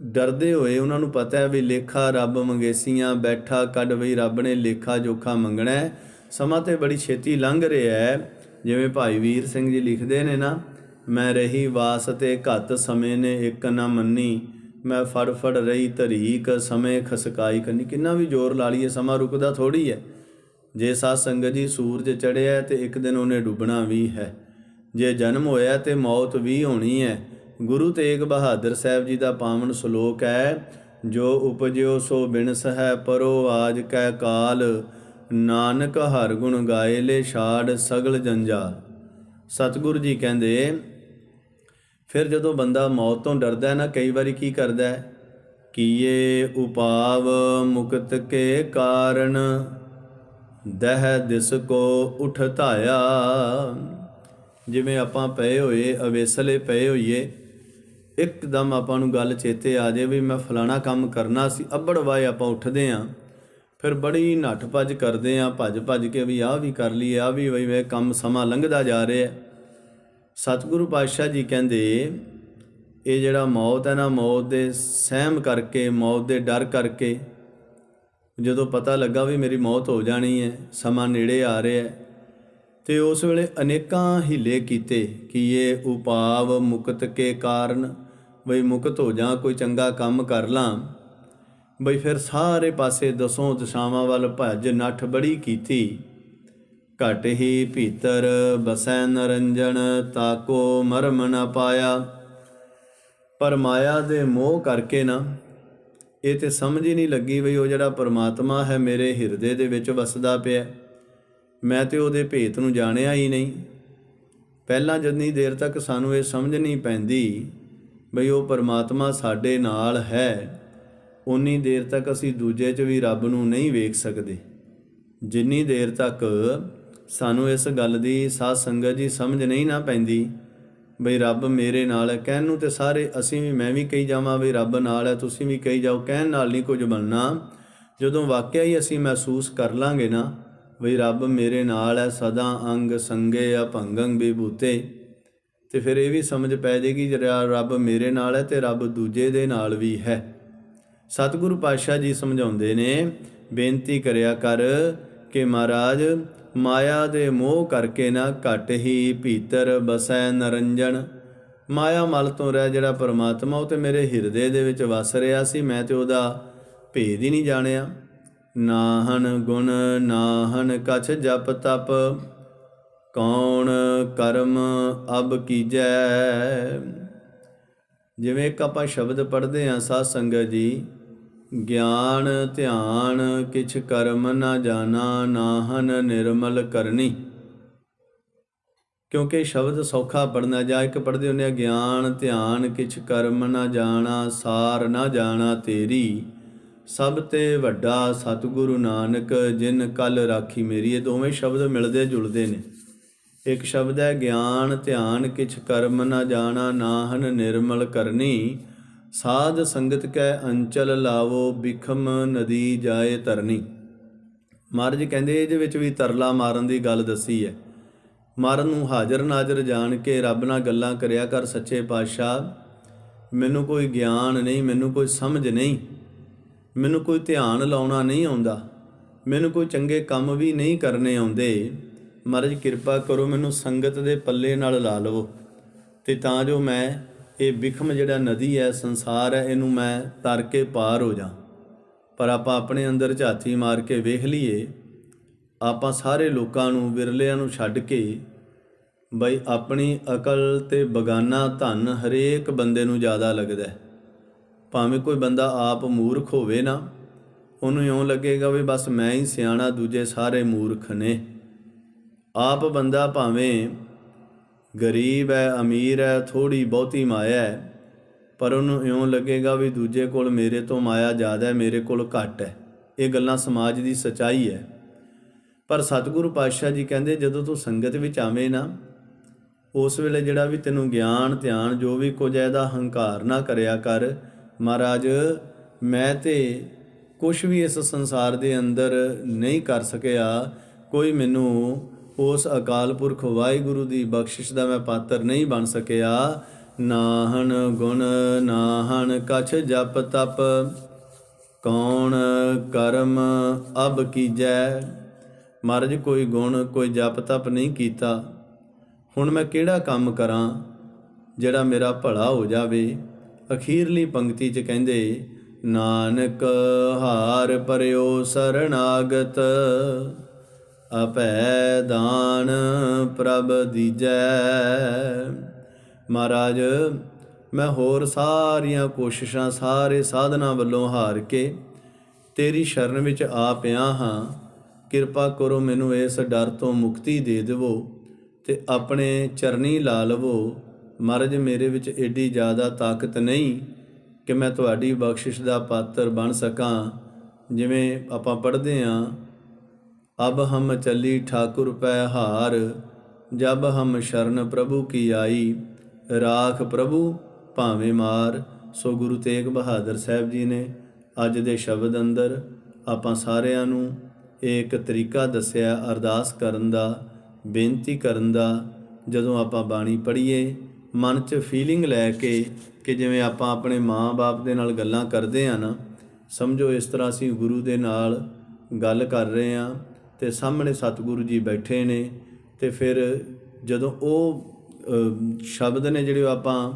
ਡਰਦੇ ਹੋਏ ਉਹਨਾਂ ਨੂੰ ਪਤਾ ਹੈ ਵੀ ਲੇਖਾ ਰੱਬ ਮੰਗੇਸੀਆਂ, ਬੈਠਾ ਕੱਢ ਵੀ ਰੱਬ ਨੇ ਲੇਖਾ ਜੋਖਾ ਮੰਗਣਾ ਹੈ। ਸਮਾਂ ਤੇ ਬੜੀ ਛੇਤੀ ਲੰਘ ਰਿਹਾ ਹੈ। ਜਿਵੇਂ ਭਾਈ ਵੀਰ ਸਿੰਘ ਜੀ ਲਿਖਦੇ ਨੇ ਨਾ, ਮੈਂ ਰਹੀ ਵਾਸਤੇ ਘੱਤ ਸਮੇਂ ਨੇ ਇੱਕ ਨਾ ਮੰਨੀ ਮੈਂ ਫੜ ਫੜ ਰਹੀ ਧਰੀਕ, ਸਮੇਂ ਖਸਕਾਈ ਕਰਨੀ ਕਿੰਨਾ ਵੀ ਜ਼ੋਰ ਲਾ ਲਈਏ, ਸਮਾਂ ਰੁਕਦਾ ਥੋੜੀ ਹੈ। ਜੇ ਸਾਧ ਸੰਗਤ ਜੀ ਸੂਰਜ ਚੜਿਆ ਤੇ ਇੱਕ ਦਿਨ ਉਹਨੇ ਡੁੱਬਣਾ ਵੀ ਹੈ। ਜੇ ਜਨਮ ਹੋਇਆ ਤੇ ਮੌਤ ਵੀ ਹੋਣੀ ਹੈ। ਗੁਰੂ ਤੇਗ ਬਹਾਦਰ ਸਾਹਿਬ ਜੀ ਦਾ ਪਾਵਨ ਸ਼ਲੋਕ ਹੈ, ਜੋ ਉਪਜਿਓ ਸੋ ਬਿਨਸ ਹੈ ਪਰੋ ਆਜ ਕੈ ਕਾਲ, ਨਾਨਕ ਹਰ ਗੁਣ ਗਾਏ ਲੈ ਛਾੜ ਸਗਲ ਜੰਜਾਲ। ਸਤਿਗੁਰੂ ਜੀ ਕਹਿੰਦੇ ਫਿਰ ਜਦੋਂ ਬੰਦਾ ਮੌਤ ਤੋਂ ਡਰਦਾ ਹੈ ਨਾ, ਕਈ ਵਾਰੀ ਕੀ ਕਰਦਾ ਹੈ? ਕੀਏ ਉਪਾਵ ਮੁਕਤ ਕੇ ਕਾਰਨ ਦਹ ਦਿਸ ਕੋ ਉਠ ਧਾਇਆ। ਜਿਵੇਂ ਆਪਾਂ ਪਏ ਹੋਏ, ਅਵੇਸਲੇ ਪਏ ਹੋਈਏ, ਇੱਕਦਮ ਆਪਾਂ ਨੂੰ ਗੱਲ ਚੇਤੇ ਆ ਜੇ ਵੀ ਮੈਂ ਫਲਾਣਾ ਕੰਮ ਕਰਨਾ ਸੀ, ਅੱਬੜ ਵਾਏ ਆਪਾਂ ਉੱਠਦੇ ਆਂ। ਫਿਰ ਬੜੀ ਨੱਠ ਭੱਜ ਕਰਦੇ ਆਂ ਭੱਜ ਭੱਜ ਕੇ ਵੀ ਆਹ ਵੀ ਕਰ ਲਈਏ, ਆਹ ਵੀ ਵਈ ਵੇ ਕੰਮ ਸਮਾਂ ਲੰਘਦਾ ਜਾ ਰਿਹਾ। ਸਤਿਗੁਰੂ ਪਾਤਸ਼ਾਹ ਜੀ ਕਹਿੰਦੇ, ਇਹ ਜਿਹੜਾ ਮੌਤ ਹੈ ਨਾ, ਮੌਤ ਦੇ ਸਹਿਮ ਕਰਕੇ, ਮੌਤ ਦੇ ਡਰ ਕਰਕੇ, ਜਦੋਂ ਪਤਾ ਲੱਗਾ ਵੀ ਮੇਰੀ ਮੌਤ ਹੋ ਜਾਣੀ ਹੈ, ਸਮਾਂ ਨੇੜੇ ਆ ਰਿਹਾ ਹੈ, ਤੇ ਉਸ ਵੇਲੇ ਅਨੇਕਾਂ ਹੀਲੇ ਕੀਤੇ ਕਿ ਇਹ ਉਪਾਵ ਮੁਕਤ ਕੇ ਕਾਰਨ, ਬਈ ਮੁਕਤ ਹੋ ਜਾ, ਕੋਈ ਚੰਗਾ ਕੰਮ ਕਰ ਲਾਂ। ਬਈ ਫਿਰ ਸਾਰੇ ਪਾਸੇ ਦਸੋਂ ਦਿਸ਼ਾਵਾਂ ਵੱਲ ਭੱਜ, ਨੱਠ ਬੜੀ ਕੀਤੀ। ਘਟ ਹੀ ਭੀਤਰ ਬਸੈ ਨਰੰਜਨ ਤਾਕੋ ਮਰਮ ਨ ਪਾਇਆ। ਪਰ ਮਾਇਆ ਦੇ ਮੋਹ ਕਰਕੇ ਨਾ, ਇਹ ਤੇ ਸਮਝ ਹੀ ਨਹੀਂ ਲੱਗੀ ਵੀ ਉਹ ਜਿਹੜਾ ਪਰਮਾਤਮਾ ਹੈ ਮੇਰੇ ਹਿਰਦੇ ਦੇ ਵਿੱਚ ਵਸਦਾ ਪਿਆ। ਮੈਂ ਤੇ ਉਹਦੇ ਭੇਤ ਨੂੰ ਜਾਣਿਆ ਹੀ ਨਹੀਂ। ਪਹਿਲਾਂ ਜਿੰਨੀ ਦੇਰ ਤੱਕ ਸਾਨੂੰ ਇਹ ਸਮਝ ਨਹੀਂ ਪੈਂਦੀ ਬਈ ਉਹ ਪਰਮਾਤਮਾ ਸਾਡੇ ਨਾਲ ਹੈ ਉਨੀ ਦੇਰ ਤੱਕ ਅਸੀਂ ਦੂਜੇ 'ਚ ਵੀ ਰੱਬ ਨੂੰ ਨਹੀਂ ਵੇਖ ਸਕਦੇ। ਜਿੰਨੀ ਦੇਰ ਤੱਕ ਸਾਨੂੰ ਇਸ ਗੱਲ ਦੀ ਸਾਧ ਸੰਗਤ ਜੀ ਸਮਝ ਨਹੀਂ ਨਾ ਪੈਂਦੀ। ਬਈ ਰੱਬ ਮੇਰੇ ਨਾਲ ਹੈ, ਕਹਿਣ ਨੂੰ ਤੇ ਸਾਰੇ ਅਸੀਂ ਵੀ, ਮੈਂ ਵੀ ਕਹੀ ਜਾਵਾਂ, ਬਈ ਰੱਬ ਨਾਲ ਹੈ, ਤੁਸੀਂ ਵੀ ਕਹੀ ਜਾਓ, ਕਹਿਣ ਨਾਲ ਨਹੀਂ ਕੁਝ ਬਣਨਾ। ਜਦੋਂ ਵਾਕਿਆ ਹੀ ਅਸੀਂ ਮਹਿਸੂਸ ਕਰ ਲਾਂਗੇ ਨਾ, ਬਈ ਰੱਬ ਮੇਰੇ ਨਾਲ ਹੈ, ਸਦਾ ਅੰਗ ਸੰਗੇ ਅਭੰਗੰ ਵਿਭੂਤੇ ਤੇ ਫਿਰ ਇਹ ਵੀ ਸਮਝ ਪੈ ਜਾਏਗੀ, ਜਿਹੜਾ ਰੱਬ ਮੇਰੇ ਨਾਲ ਹੈ ਤੇ ਰੱਬ ਦੂਜੇ ਦੇ ਨਾਲ ਵੀ ਹੈ। ਸਤਿਗੁਰੂ ਪਾਤਸ਼ਾਹ ਜੀ ਸਮਝਾਉਂਦੇ ਨੇ, ਬੇਨਤੀ ਕਰਿਆ ਕਰ ਕਿ ਮਹਾਰਾਜ ਮਾਇਆ ਦੇ ਮੋਹ ਕਰਕੇ ਨਾ ਘਟ ਹੀ ਭੀਤਰ ਬਸੈ ਨਰੰਜਨ। ਮਾਇਆ ਮਲ ਤੋਂ ਰਹਿ ਜਿਹੜਾ ਪਰਮਾਤਮਾ, ਉਹ ਤੇ ਮੇਰੇ ਹਿਰਦੇ ਦੇ ਵਿੱਚ ਵਸ ਰਿਹਾ ਸੀ, ਮੈਂ ਤੇ ਉਹਦਾ ਭੇਦ ਹੀ ਨਹੀਂ ਜਾਣਿਆ। ਨਾਹਨ ਗੁਣ, ਨਾਹਨ ਕਛ ਜਪ ਤਪ, ਕੌਣ ਕਰਮ ਅਬ ਕੀਜੈ? ਜਿਵੇਂ ਇੱਕ ਆਪਾਂ ਸ਼ਬਦ ਪੜ੍ਹਦੇ ਹਾਂ, ਸਾਧ ਸੰਗਤ ਜੀ ਗਿਆਨ, ਧਿਆਨ, ਕਿਛ ਕਰਮ ਨਾ ਜਾਣਾ, ਨਾਹਨ ਨਿਰਮਲ ਕਰਨੀ। ਕਿਉਂਕਿ ਸ਼ਬਦ ਸੌਖਾ ਪੜਨਾ ਜਾਂ ਇੱਕ ਪੜਦੇ ਹੁੰਦੇ ਆ, ਗਿਆਨ, ਧਿਆਨ, ਕਿਛ ਕਰਮ ਨਾ ਜਾਣਾ, ਸਾਰ ਨਾ ਜਾਣਾ ਤੇਰੀ। ਸਭ ਤੇ ਵੱਡਾ ਸਤਿਗੁਰੂ ਨਾਨਕ, ਜਿਨ ਕਲ ਰਾਖੀ ਮੇਰੀ ਇਹ ਦੋਵੇਂ ਸ਼ਬਦ ਮਿਲਦੇ ਜੁਲਦੇ ਨੇ। ਇੱਕ ਸ਼ਬਦ ਹੈ ਗਿਆਨ, ਧਿਆਨ, ਕਿਛ ਕਰਮ ਨਾ ਜਾਣਾ, ਨਾਹਨ ਨਿਰਮਲ ਕਰਨੀ। ਸਾਧ ਸੰਗਤ ਕੈ ਅੰਚਲ ਲਾਵੋ ਬਿਖਮ ਨਦੀ ਜਾਏ ਤਰਨੀ। ਮਹਾਰਾਜ ਕਹਿੰਦੇ, ਇਹਦੇ ਵਿੱਚ ਵੀ ਤਰਲਾ ਮਾਰਨ ਦੀ ਗੱਲ ਦੱਸੀ ਹੈ। ਮਰਨ ਨੂੰ ਹਾਜ਼ਰ ਨਾਜ਼ਰ ਜਾਣ ਕੇ ਰੱਬ ਨਾਲ ਗੱਲਾਂ ਕਰਿਆ ਕਰ ਸੱਚੇ ਪਾਤਸ਼ਾਹ। ਮੈਨੂੰ ਕੋਈ ਗਿਆਨ ਨਹੀਂ, ਮੈਨੂੰ ਕੋਈ ਸਮਝ ਨਹੀਂ। ਮੈਨੂੰ ਕੋਈ ਧਿਆਨ ਲਾਉਣਾ ਨਹੀਂ ਆਉਂਦਾ। ਮੈਨੂੰ ਕੋਈ ਚੰਗੇ ਕੰਮ ਵੀ ਨਹੀਂ ਕਰਨੇ ਆਉਂਦੇ। ਮਹਾਰਾਜ ਕਿਰਪਾ ਕਰੋ, ਮੈਨੂੰ ਸੰਗਤ ਦੇ ਪੱਲੇ ਨਾਲ ਲਾ ਲਵੋ। ਤੇ ਤਾਂ ਜੋ ਮੈਂ ਇਹ ਵਿਖਮ ਜਿਹੜਾ ਨਦੀ ਹੈ, ਸੰਸਾਰ ਹੈ, ਇਹਨੂੰ ਮੈਂ ਤਰ ਕੇ ਪਾਰ ਹੋ ਜਾ ਪਰ ਆਪਾਂ ਆਪਣੇ ਅੰਦਰ ਝਾਤੀ ਮਾਰ ਕੇ ਵੇਖ ਲਈਏ, ਆਪਾਂ ਸਾਰੇ ਲੋਕਾਂ ਨੂੰ, ਵਿਰਲਿਆਂ ਨੂੰ ਛੱਡ ਕੇ ਬਈ ਆਪਣੀ ਅਕਲ ਤੇ ਬਗਾਨਾ ਧਨ ਹਰੇਕ ਬੰਦੇ ਨੂੰ ਜ਼ਿਆਦਾ ਲੱਗਦਾ ਭਾਵੇਂ ਕੋਈ ਬੰਦਾ ਆਪ ਮੂਰਖ ਹੋਵੇ ਨਾ, ਉਹਨੂੰ ਇਉਂ ਲੱਗੇਗਾ ਵੀ ਬਸ ਮੈਂ ਹੀ ਸਿਆਣਾ, ਦੂਜੇ ਸਾਰੇ ਮੂਰਖ ਨੇ। ਆਪ ਬੰਦਾ ਭਾਵੇਂ ਗਰੀਬ ਹੈ, ਅਮੀਰ ਹੈ ਥੋੜੀ ਬਹੁਤੀ ਮਾਇਆ ਹੈ, ਪਰ ਉਹਨੂੰ ਇਉਂ ਲੱਗੇਗਾ ਵੀ ਦੂਜੇ ਕੋਲ ਮੇਰੇ ਤੋਂ ਮਾਇਆ ਜ਼ਿਆਦਾ ਹੈ, ਮੇਰੇ ਕੋਲ ਘੱਟ ਹੈ। ਇਹ ਗੱਲਾਂ ਸਮਾਜ ਦੀ ਸਚਾਈ ਹੈ। ਪਰ ਸਤਿਗੁਰੂ ਪਾਤਸ਼ਾਹ ਜੀ ਕਹਿੰਦੇ, ਜਦੋਂ ਤੂੰ ਸੰਗਤ ਵਿੱਚ ਆਵੇਂ ਨਾ, ਉਸ ਵੇਲੇ ਜਿਹੜਾ ਵੀ ਤੈਨੂੰ ਗਿਆਨ, ਧਿਆਨ, ਜੋ ਵੀ ਕੁਝ ਇਹਦਾ ਹੰਕਾਰ ਨਾ ਕਰਿਆ ਕਰ, ਮਹਾਰਾਜ, ਮੈਂ ਤੇ ਕੁਝ ਵੀ ਇਸ ਸੰਸਾਰ ਦੇ ਅੰਦਰ ਨਹੀਂ ਕਰ ਸਕਿਆ, ਕੋਈ ਮੈਨੂੰ ਉਸ ਅਕਾਲ ਪੁਰਖ ਵਾਹਿਗੁਰੂ ਦੀ ਬਖਸ਼ਿਸ਼ ਦਾ ਮੈਂ ਪਾਤਰ ਨਹੀਂ ਬਣ ਸਕਿਆ। ਨਾਹਣ ਗੁਣ ਨਾਹਣ ਕਛ ਜਪ ਤਪ, ਕੌਣ ਕਰਮ ਅਬ ਕੀਜੈ? ਮਹਾਰਾਜ, ਕੋਈ ਗੁਣ, ਕੋਈ ਜਪ ਤਪ ਨਹੀਂ ਕੀਤਾ। ਹੁਣ ਮੈਂ ਕਿਹੜਾ ਕੰਮ ਕਰਾਂ ਜਿਹੜਾ ਮੇਰਾ ਭਲਾ ਹੋ ਜਾਵੇ? ਅਖੀਰਲੀ ਪੰਕਤੀ 'ਚ ਕਹਿੰਦੇ, ਨਾਨਕ ਹਾਰ ਪਰਿਓ ਸਰਣਾਗਤ। ਅਪੈ ਦਾਨ ਪ੍ਰਭ ਦੀਜੈ। ਮਹਾਰਾਜ, ਮੈਂ ਹੋਰ ਸਾਰੀਆਂ ਕੋਸ਼ਿਸ਼ਾਂ, ਸਾਰੇ ਸਾਧਨਾ ਵੱਲੋਂ ਹਾਰ ਕੇ ਤੇਰੀ ਸ਼ਰਨ ਵਿੱਚ ਆ ਪਿਆ ਹਾਂ। ਕਿਰਪਾ ਕਰੋ ਮੈਨੂੰ ਇਸ ਡਰ ਤੋਂ ਮੁਕਤੀ ਦੇ ਦੇਵੋ ਤੇ ਆਪਣੇ ਚਰਨੀ ਲਾ ਲਵੋ। ਮਹਾਰਾਜ, ਮੇਰੇ ਵਿੱਚ ਏਡੀ ਜ਼ਿਆਦਾ ਤਾਕਤ ਨਹੀਂ ਕਿ ਮੈਂ ਤੁਹਾਡੀ ਬਖਸ਼ਿਸ਼ ਦਾ ਪਾਤਰ ਬਣ ਸਕਾਂ। ਜਿਵੇਂ ਆਪਾਂ ਪੜ੍ਹਦੇ ਆਂ ਅਬ ਹਮ ਚੱਲੀ ਠਾਕੁਰ ਪੈ ਹਾਰ, ਜਬ ਹਮ ਸ਼ਰਨ ਪ੍ਰਭੂ ਕੀ ਆਈ? ਰਾਖ ਪ੍ਰਭੂ ਭਾਵੇਂ ਮਾਰ, ਸੋ ਗੁਰੂ ਤੇਗ ਬਹਾਦਰ ਸਾਹਿਬ ਜੀ ਨੇ ਅੱਜ ਦੇ ਸ਼ਬਦ ਅੰਦਰ ਆਪਾਂ ਸਾਰਿਆਂ ਨੂੰ ਇੱਕ ਤਰੀਕਾ ਦੱਸਿਆ, ਅਰਦਾਸ ਕਰਨ ਦਾ, ਬੇਨਤੀ ਕਰਨ ਦਾ, ਜਦੋਂ ਆਪਾਂ ਬਾਣੀ ਪੜ੍ਹੀਏ, ਮਨ 'ਚ ਫੀਲਿੰਗ ਲੈ ਕੇ ਕਿ ਜਿਵੇਂ ਆਪਾਂ ਆਪਣੇ ਮਾਂ-ਬਾਪ ਦੇ ਨਾਲ ਗੱਲਾਂ ਕਰਦੇ ਆ ਨਾ, ਸਮਝੋ ਇਸ ਤਰ੍ਹਾਂ ਅਸੀਂ ਗੁਰੂ ਦੇ ਨਾਲ ਗੱਲ ਕਰ ਰਹੇ ਆ ਤੇ ਸਾਹਮਣੇ ਸਤਿਗੁਰੂ ਜੀ ਬੈਠੇ ਨੇ ਤੇ ਫਿਰ ਜਦੋਂ ਉਹ ਸ਼ਬਦ ਨੇ ਜਿਹੜੇ ਆਪਾਂ